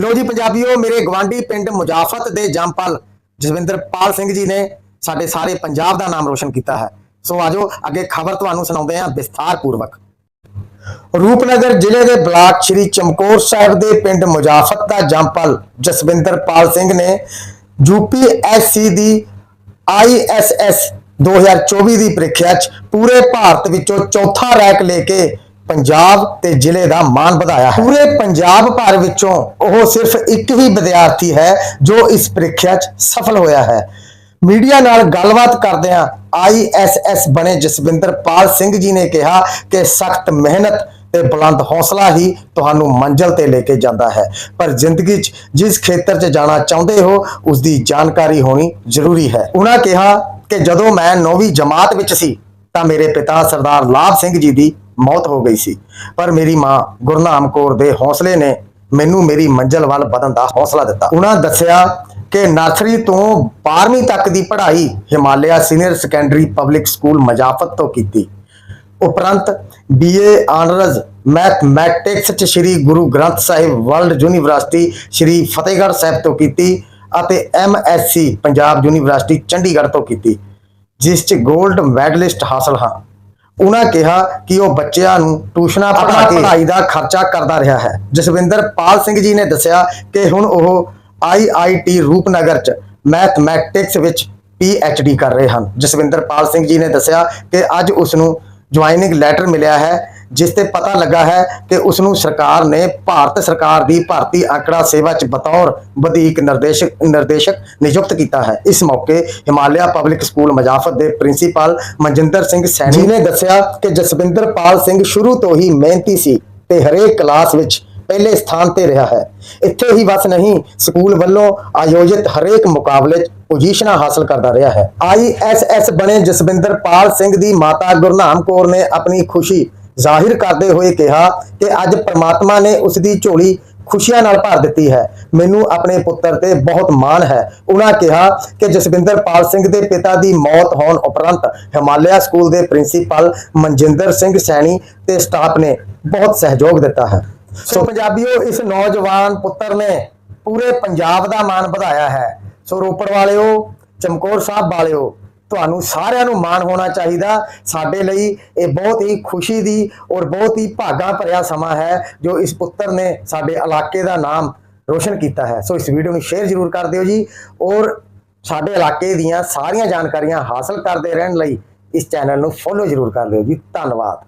ਲੋ ਜੀ ਪੰਜਾਬੀਓ, ਮੇਰੇ ਗਵਾਂਢੀ ਪਿੰਡ ਮੁਜਾਫਤ ਦੇ ਜੰਪਲ ਜਸਵਿੰਦਰਪਾਲ ਸਿੰਘ ਜੀ ਨੇ ਸਾਡੇ ਸਾਰੇ ਪੰਜਾਬ ਦਾ ਨਾਮ ਰੋਸ਼ਨ ਕੀਤਾ ਹੈ। ਸੋ ਆਜੋ, ਅੱਗੇ ਖਬਰ ਤੁਹਾਨੂੰ ਸੁਣਾਉਂਦੇ ਹਾਂ ਵਿਸਥਾਰ ਪੂਰਵਕ ਰੂਪਨਗਰ ਜ਼ਿਲ੍ਹੇ ਦੇ ਬਲਾਕ ਸ਼੍ਰੀ ਚਮਕੌਰ ਸਾਹਿਬ ਦੇ ਪਿੰਡ ਮੁਜਾਫਤ ਦਾ ਜੰਪਲ ਜਸਵਿੰਦਰਪਾਲ ਸਿੰਘ ਨੇ ਯੂਪੀਐਸਸੀ ਦੀ ਆਈਐਸਐਸ 2024 ਦੀ ਪ੍ਰੀਖਿਆ 'ਚ ਪੂਰੇ ਭਾਰਤ ਵਿੱਚੋਂ ਚੌਥਾ ਰੈਂਕ ਲੈ ਕੇ ਪੰਜਾਬ ਤੇ ਜ਼ਿਲ੍ਹੇ ਦਾ ਮਾਣ ਵਧਾਇਆ ਹੈ। ਪੂਰੇ ਪੰਜਾਬ ਭਰ ਵਿੱਚੋਂ ਉਹ ਸਿਰਫ ਇੱਕ ਹੀ ਵਿਦਿਆਰਥੀ ਹੈ ਜੋ ਇਸ ਪ੍ਰੀਖਿਆ 'ਚ ਸਫਲ ਹੋਇਆ ਹੈ। ਮੀਡੀਆ ਨਾਲ ਗੱਲਬਾਤ ਕਰਦਿਆਂ ਆਈਐਸਐਸ ਬਣੇ ਜਸਵਿੰਦਰਪਾਲ ਸਿੰਘ ਜੀ ਨੇ ਕਿਹਾ ਕਿ ਸਖਤ ਮਿਹਨਤ ਤੇ ਬੁਲੰਦ ਹੌਸਲਾ ਹੀ ਤੁਹਾਨੂੰ ਮੰਜ਼ਲ ਤੇ ਲੈ ਕੇ ਜਾਂਦਾ ਹੈ। ਪਰ ਜ਼ਿੰਦਗੀ 'ਚ ਜਿਸ ਖੇਤਰ 'ਚ ਜਾਣਾ ਚਾਹੁੰਦੇ ਹੋ ਉਸ ਦੀ ਜਾਣਕਾਰੀ ਹੋਣੀ ਜ਼ਰੂਰੀ ਹੈ। ਉਹਨਾਂ ਕਿਹਾ ਕਿ ਜਦੋਂ ਮੈਂ 9ਵੀਂ ਜਮਾਤ ਵਿੱਚ ਸੀ, ਤਾਂ ਮੇਰੇ ਪਿਤਾ ਸਰਦਾਰ ਲਾਭ ਸਿੰਘ ਜੀ ਦੀ ਮੌਤ ਹੋ ਗਈ ਸੀ। ਪਰ ਮੇਰੀ ਮਾਂ ਗੁਰਨਾਮ ਕੌਰ ਦੇ ਹੌਸਲੇ ਨੇ ਮੈਨੂੰ ਮੇਰੀ ਮੰਜ਼ਲ ਵੱਲ ਵਧਣ ਦਾ ਹੌਸਲਾ ਦਿੱਤਾ। ਉਹਨਾਂ ਦੱਸਿਆ ਕਿ ਨਰਸਰੀ ਤੋਂ 12ਵੀਂ ਤੱਕ ਦੀ ਪੜ੍ਹਾਈ Himalaya senior secondary public school ਮਜਾਫਤ ਤੋਂ ਕੀਤੀ। ਉਪਰੰਤ ਬੀਏ ਆਨਰਜ਼ ਮੈਥਮੈਟਿਕਸ ਚ ਸ੍ਰੀ ਗੁਰੂ ਗ੍ਰੰਥ ਸਾਹਿਬ ਵਰਲਡ ਯੂਨੀਵਰਸਿਟੀ, ਸ੍ਰੀ ਫਤਿਹਗੜ੍ਹ ਸਾਹਿਬ ਤੋਂ ਕੀਤੀ ਅਤੇ ਐਮਐਸਸੀ ਪੰਜਾਬ ਯੂਨੀਵਰਸਿਟੀ, ਚੰਡੀਗੜ੍ਹ ਤੋਂ ਕੀਤੀ, ਜਿਸ ਚ 골ਡ ਮੈਡਲਿਸਟ ਹਾਸਲ ਹਾਂ। ਉਹਨਾਂ ਕਿਹਾ ਕਿ ਉਹ ਬੱਚਿਆਂ ਨੂੰ ਟਿਊਸ਼ਨਾਂ ਪੜ੍ਹਾ ਕੇ ਪੜ੍ਹਾਈ ਦਾ ਖਰਚਾ ਕਰਦਾ ਰਿਹਾ ਹੈ। ਜਸਵਿੰਦਰ ਪਾਲ ਸਿੰਘ ਜੀ ਨੇ ਦੱਸਿਆ ਕਿ ਹੁਣ ਉਹ ਆਈਆਈਟੀ ਰੂਪਨਗਰ ਚ ਮੈਥਮੈਟਿਕਸ ਵਿੱਚ ਡੀ ਕਰ ਰਹੇ ਹਨ। ਜਸਵਿੰਦਰ ਪਾਲ ਸਿੰਘ ਜੀ ਨੇ ਦੱਸਿਆ ਕਿ ਅੱਜ ਉਸ ਨੂੰ ਜੁਆਇਨਿੰਗ ਲੈਟਰ ਮਿਲਿਆ ਹੈ। ਜਿਸ ਤੇ ਪਤਾ ਲੱਗਾ ਹੈ ਕਿ ਉਸ ਨੂੰ ਸਰਕਾਰ ਨੇ ਭਾਰਤ ਸਰਕਾਰ ਦੀ ਭਾਰਤੀ ਆંકੜਾ ਸੇਵਾ ਚ ਬਤੌਰ ਵਧੀਕ ਨਿਰਦੇਸ਼ਕ ਨਿਰਦੇਸ਼ਕ ਨਿਯੁਕਤ ਕੀਤਾ ਹੈ। ਇਸ ਮੌਕੇ ਹਿਮਾਲਿਆ ਪਬਲਿਕ ਸਕੂਲ ਮਜਾਫਤ ਦੇ ਪ੍ਰਿੰਸੀਪਲ ਮਨਜਿੰਦਰ ਸਿੰਘ ਸੈਣੀ ਨੇ ਦੱਸਿਆ ਕਿ ਜਸਵਿੰਦਰ ਪਾਲ ਸਿੰਘ ਸ਼ੁਰੂ ਤੋਂ ਹੀ ਮਿਹਨਤੀ ਸੀ ਤੇ ਹਰੇਕ ਕਲਾਸ ਵਿੱਚ ਪਹਿਲੇ ਸਥਾਨ ਤੇ ਰਿਹਾ ਹੈ। ਇੱਥੇ ਹੀ ਬਸ ਨਹੀਂ ਸਕੂਲ ਵੱਲੋਂ ਆਯੋਜਿਤ ਹਰੇਕ ਮੁਕਾਬਲੇ 'ਚ ਪੋਜੀਸ਼ਨਾਂ ਹਾਸਲ ਕਰਦਾ ਰਿਹਾ ਹੈ। ਆਈਐਸਐਸ ਬਣੇ ਜਸਵਿੰਦਰ ਪਾਲ ਸਿੰਘ ਦੀ ਮਾਤਾ ਗੁਰਨਾਮ ਕੌਰ ਨੇ ਆਪਣੀ ਖੁਸ਼ੀ ਜ਼ਾਹਿਰ ਕਰਦੇ ਹੋਏ ਕਿਹਾ ਕਿ ਅੱਜ ਪ੍ਰਮਾਤਮਾ ਨੇ ਉਸ ਦੀ ਝੋਲੀ ਖੁਸ਼ੀਆਂ ਨਾਲ ਭਰ ਦਿੱਤੀ ਹੈ। ਮੈਨੂੰ ਆਪਣੇ ਪੁੱਤਰ ਤੇ ਬਹੁਤ ਮਾਣ ਹੈ। ਉਹਨਾਂ ਕਿਹਾ ਕਿ ਜਸਵਿੰਦਰ ਪਾਲ ਸਿੰਘ ਦੇ ਪਿਤਾ ਦੀ ਮੌਤ ਹੋਣ ਉਪਰੰਤ ਹਿਮਾਲਿਆ ਸਕੂਲ ਦੇ ਪ੍ਰਿੰਸੀਪਲ ਮਨਜਿੰਦਰ ਸਿੰਘ ਸੈਣੀ ਤੇ ਸਟਾਫ ਨੇ ਬਹੁਤ ਸਹਿਯੋਗ ਦਿੱਤਾ ਹੈ। ਸੋ ਪੰਜਾਬੀਓ ਇਸ ਨੌਜਵਾਨ ਪੁੱਤਰ ਨੇ ਪੂਰੇ ਪੰਜਾਬ ਦਾ ਮਾਣ ਵਧਾਇਆ ਹੈ। ਸੋ ਰੋਪੜ ਵਾਲਿਓ ਚਮਕੌਰ ਸਾਹਿਬ ਵਾਲਿਓ ਤੁਹਾਨੂੰ ਸਾਰਿਆਂ ਨੂੰ ਮਾਣ ਹੋਣਾ ਚਾਹੀਦਾ। ਸਾਡੇ ਲਈ ਇਹ ਬਹੁਤ ਹੀ ਖੁਸ਼ੀ ਦੀ ਔਰ ਬਹੁਤ ਹੀ ਭਾਗਾ ਭਰਿਆ ਸਮਾਂ ਹੈ, ਜੋ ਇਸ ਪੁੱਤਰ ਨੇ ਸਾਡੇ ਇਲਾਕੇ ਦਾ ਨਾਮ ਰੋਸ਼ਨ ਕੀਤਾ ਹੈ। ਸੋ ਇਸ ਵੀਡੀਓ ਨੂੰ ਸ਼ੇਅਰ ਜ਼ਰੂਰ ਕਰ ਦਿਓ ਜੀ ਔਰ ਸਾਡੇ ਇਲਾਕੇ ਦੀਆਂ ਸਾਰੀਆਂ ਜਾਣਕਾਰੀਆਂ ਹਾਸਲ ਕਰਦੇ ਰਹਿਣ ਲਈ ਇਸ ਚੈਨਲ ਨੂੰ ਫੋਲੋ ਜ਼ਰੂਰ ਕਰ ਲਿਓ ਜੀ। ਧੰਨਵਾਦ।